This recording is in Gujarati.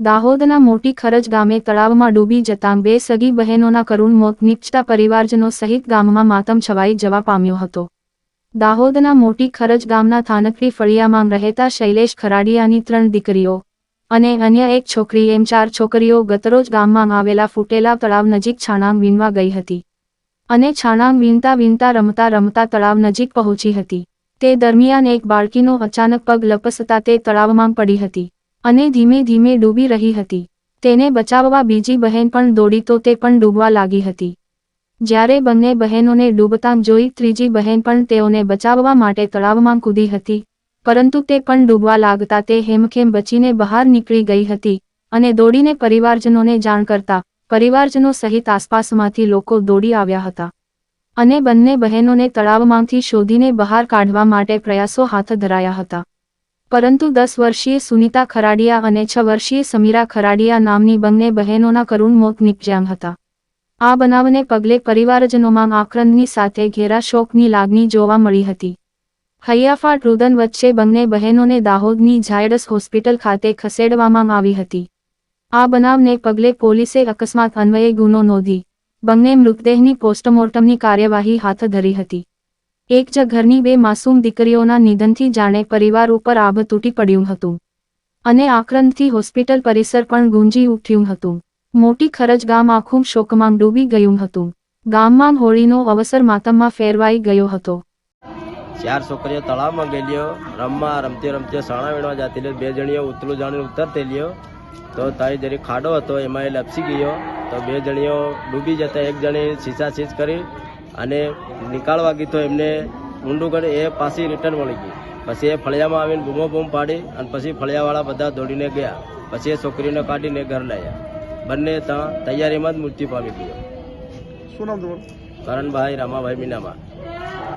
દાહોદના મોટી ખરજ ગામે તળાવમાં ડૂબી જતાં બે સગી બહેનોના કરુણ મોત નીપજતા પરિવારજનો સહિત ગામમાં માતમ છવાઈ જવા પામ્યો હતો. દાહોદના મોટી ખરજ ગામના થાનકડી ફળિયામાં રહેતા શૈલેષ ખરાડિયાની ત્રણ દીકરીઓ અને અન્ય એક છોકરી એમ ચાર છોકરીઓ ગતરોજ ગામમાં આવેલા ફૂટેલા તળાવ નજીક છાણાંગ વીણવા ગઈ હતી અને છાણાંગ વીણતા વીણતા રમતા રમતા તળાવ નજીક પહોંચી હતી. તે દરમિયાન એક બાળકીનો અચાનક પગ લપસતા તે તળાવમાં પડી હતી. અને ધીમે ધીમે ડૂબી રહી હતી. તેને બચાવવા બીજી બહેન પણ દોડી તો તે પણ ડૂબવા લાગી હતી. જ્યારે બંને બહેનોને ડૂબતાં જોઈ ત્રીજી બહેન પણ તેઓને બચાવવા માટે તળાવમાં કૂદી હતી, પરંતુ તે પણ ડૂબવા લાગતા તે હેમખેમ બચીને બહાર નીકળી ગઈ હતી અને દોડીને પરિવારજનોને જાણ કરતા પરિવારજનો સહિત આસપાસમાંથી લોકો દોડી આવ્યા હતા. અને બંને બહેનોને તળાવમાંથી શોધીને બહાર કાઢવા માટે પ્રયાસો હાથ ધરાયા હતા. પરંતુ દસ વર્ષીય સુનીતા ખરાડિયા અને છ વર્ષીય સમીરા ખરાડિયા નામની બંને બહેનોના કરુણ મોત નીપજ્યા હતા. આ બનાવને પગલે પરિવારજનોમાં આક્રંદની સાથે ઘેરા શોકની લાગણી જોવા મળી હતી. હૈયાફાટ રુદન વચ્ચે બંને બહેનોને દાહોદની ઝાયડસ હોસ્પિટલ ખાતે ખસેડવામાં આવી હતી. આ બનાવને પગલે પોલીસે અકસ્માત અન્વયે ગુનો નોંધી બંને મૃતદેહની પોસ્ટમોર્ટમની કાર્યવાહી હાથ ધરી હતી. એક જ ઘરની બે માસૂમ દીકરીઓના નિધનથી જાણે પરિવાર ઉપર આભ તૂટી પડ્યું હતું. અને આક્રંદથી હોસ્પિટલ પરિસર પણ ગુંજી ઉઠ્યું હતું. મોટી ખરજ ગામ આખું શોકમાં ડૂબી ગયું હતું. ગામમાં હોળીનો અવસર માતમમાં ફેરવાઈ ગયો હતો. ચાર છોકરીઓ તળાવમાં ગયેલીઓ, રમવા રમતી રમતી સાણા વીણવા જતી રહી બે જણીઓ ઉતરું જાણી ઉતરતી લ્યો તો તારી જરી ખાડો હતો, એમાં એ લપસી ગયો. તો બે જણીઓ ડૂબી જતા એક જણી છીસા છીસ કરી અને નીકાળવા ગઈ તો એમને ઊંડું કરી એ પાછી રિટર્ન મળી ગઈ. પછી એ ફળિયામાં આવીને બૂમો બૂમ પાડી અને પછી ફળિયાવાળા બધા દોડીને ગયા. પછી એ છોકરીને કાઢીને ઘર લાવ્યા બંને ત્યાં તૈયારીમાં જ મૃત્યુ પામી ગયો. શું નામ તમારું? કરણભાઈ રામાભાઈ મીનામાં